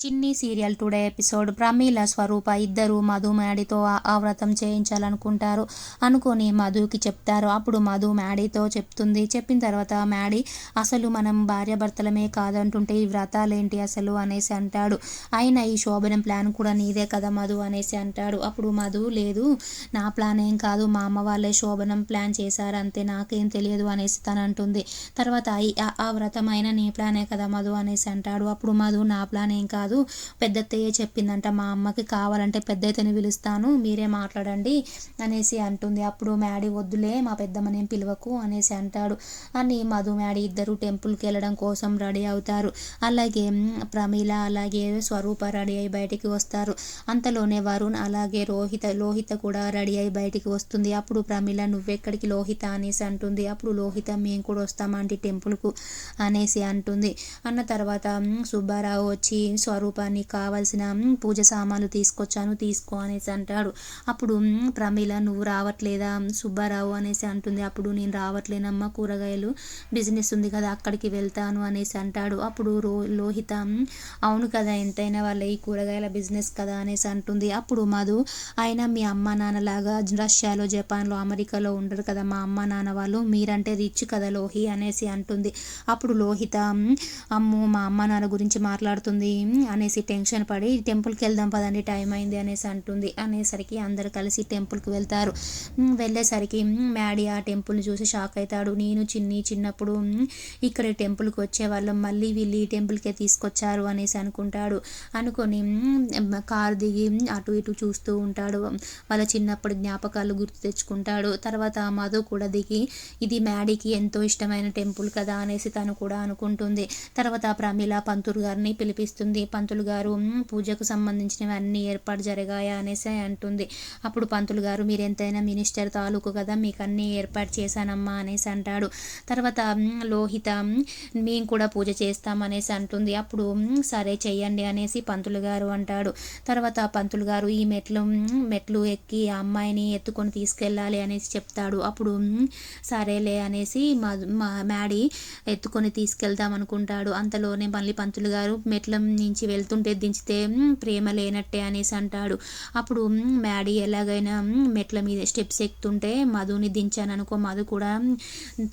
చిన్ని serial today episode Pramila Swarupa ఇద్దరు మధు మ్యాడీతో ఆ వ్రతం చేయించాలనుకుంటారు అనుకొని మధుకి చెప్తారు. అప్పుడు మధు మ్యాడీతో చెప్తుంది. చెప్పిన తర్వాత మ్యాడీ అసలు మనం భార్యాభర్తలమే కాదంటుంటే ఈ వ్రతాలేంటి అసలు? అనేసి అంటాడు. అయినా ఈ శోభనం ప్లాన్ కూడా నీదే కదా మధు? అనేసి అంటాడు. అప్పుడు మధు లేదు నా ప్లాన్ ఏం కాదు. మా అమ్మ వాళ్ళే శోభనం ప్లాన్ చేశారు అంతే నాకేం తెలియదు అనేసి తను అంటుంది. తర్వాత ఆ వ్రతం అయినా నీ ప్లానే కదా మధు? అనేసి అంటాడు. అప్పుడు మధు నా ప్లాన్ ఏం కాదు. కాదు. పెద్దత్తయ్య చెప్పిందంట మా అమ్మకి కావాలంటే పెద్దయితేనే పిలుస్తాను మీరే మాట్లాడండి అనేసి అంటుంది. అప్పుడు మ్యాడీ వద్దులే మా పెద్దమ్మనేం పిలవకు అనేసి అంటాడు. అని మధు మ్యాడీ ఇద్దరు టెంపుల్కి వెళ్ళడం కోసం రెడీ అవుతారు. అలాగే ప్రమీల అలాగే స్వరూప రెడీ అయి బయటికి వస్తారు. అంతలోనే వరుణ్ అలాగే రోహిత లోహిత కూడా రెడీ అయి బయటికి వస్తుంది. అప్పుడు ప్రమీల నువ్వెక్కడికి లోహిత? అనేసి అంటుంది. అప్పుడు లోహిత మేము కూడా వస్తామండి టెంపుల్కు అనేసి అంటుంది. అన్న తర్వాత సుబ్బారావు వచ్చి స్వరూప రూపానికి కావాల్సిన పూజ సామాన్లు తీసుకొచ్చాను తీసుకో అనేసి అంటాడు. అప్పుడు ప్రమీల నువ్వు రావట్లేదా? సుబ్బారావు అనేసి అంటుంది. అప్పుడు నేను రావట్లేనమ్మా కూరగాయలు బిజినెస్ ఉంది కదా అక్కడికి వెళ్తాను అనేసి అంటాడు. అప్పుడు రో లోహిత అవును కదా ఎంతైనా వాళ్ళ ఈ కూరగాయల బిజినెస్ కదా అనేసి అంటుంది. అప్పుడు మధు ఆయన మీ అమ్మ నాన్నలాగా రష్యాలో జపాన్లో అమెరికాలో ఉండరు కదా మా అమ్మ నాన్న వాళ్ళు మీరంటే రిచ్ కదా లోహి అనేసి అంటుంది. అప్పుడు లోహిత అమ్ము మా అమ్మ నాన్న గురించి మాట్లాడుతుంది. అనేసి టెన్షన్ పడి టెంపుల్కి వెళ్దాం పదండి టైం అయింది అనేసి అంటుంది. అనేసరికి అందరు కలిసి టెంపుల్కి వెళ్తారు. వెళ్ళేసరికి మ్యాడీ ఆ టెంపుల్ని చూసి షాక్ అవుతాడు నేను చిన్ని చిన్నప్పుడు ఇక్కడ టెంపుల్కి వచ్చేవాళ్ళం. మళ్ళీ వీళ్ళు ఈ టెంపుల్కే తీసుకొచ్చారు అనేసి అనుకుంటాడు. అనుకొని కారు దిగి అటు ఇటు చూస్తూ ఉంటాడు. వాళ్ళ చిన్నప్పుడు జ్ఞాపకాలు గుర్తు తెచ్చుకుంటాడు. తర్వాత మధు కూడా దిగి ఇది మ్యాడీకి ఎంతో ఇష్టమైన టెంపుల్ కదా అనేసి తను కూడా అనుకుంటుంది. తర్వాత ప్రమిళ పంతులు గారిని పిలిపిస్తుంది. పంతులు గారు పూజకు సంబంధించినవి అన్నీ ఏర్పాటు జరిగాయా? అనేసి అంటుంది. అప్పుడు పంతులు గారు మీరు ఎంతైనా మినిస్టర్ తాలూకు కదా మీకు అన్ని ఏర్పాటు చేశానమ్మా అనేసి అంటాడు. తర్వాత లోహిత మేము కూడా పూజ చేస్తాం అనేసి అంటుంది. అప్పుడు సరే చెయ్యండి అనేసి పంతులు గారు అంటాడు. తర్వాత పంతులు గారు ఈ మెట్లు మెట్లు ఎక్కి ఆ అమ్మాయిని ఎత్తుకొని తీసుకెళ్ళాలి అనేసి చెప్తాడు. అప్పుడు సరేలే అనేసి మా మ్యాడీ ఎత్తుకొని తీసుకెళ్దాం అనుకుంటాడు. అంతలోనే మళ్ళీ పంతులు గారు మెట్ల నుంచి వెళ్తుంటే దించితే ప్రేమ లేనట్టే అనేసి అంటాడు. అప్పుడు మ్యాడీ ఎలాగైనా మెట్ల మీద స్టెప్స్ ఎక్కుతుంటే మధుని దించాను అనుకో మధు కూడా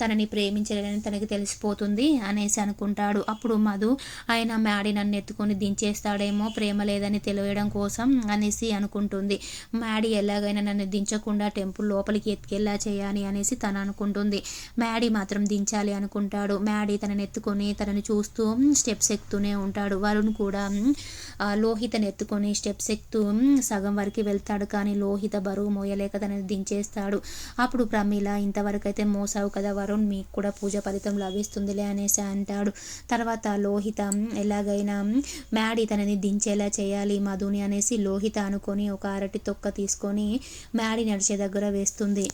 తనని ప్రేమించలేదని తనకి తెలిసిపోతుంది అనేసి అనుకుంటాడు. అప్పుడు మధు ఆయన మ్యాడీ నన్ను ఎత్తుకొని దించేస్తాడేమో ప్రేమ లేదని తెలియడం కోసం అనేసి అనుకుంటుంది. మ్యాడీ ఎలాగైనా నన్ను దించకుండా టెంపుల్ లోపలికి ఎత్తుకెళ్ళా చేయాలి అనేసి తను అనుకుంటుంది. మ్యాడీ మాత్రం దించాలి అనుకుంటాడు. మ్యాడీ తనని ఎత్తుకొని తనని చూస్తూ స్టెప్స్ ఎక్కుతూనే ఉంటాడు. వరుణ్ కూడా కూడా లోహితని ఎత్తుకొని స్టెప్స్ ఎక్కుతూ సగం వరకు వెళ్తాడు కానీ లోహిత బరువు మోయలేక తనని దించేస్తాడు. అప్పుడు ప్రమీల ఇంతవరకు అయితే మోసావు కదా వరుణ్ మీకు కూడా పూజ ఫలితం లభిస్తుందిలే అనేసి అంటాడు. తర్వాత లోహిత ఎలాగైనా మ్యాడీ తనని దించేలా చేయాలి మధుని అనేసి లోహిత అనుకొని ఒక అరటి తొక్క తీసుకొని మ్యాడీ నడిచే దగ్గర వేస్తుంది.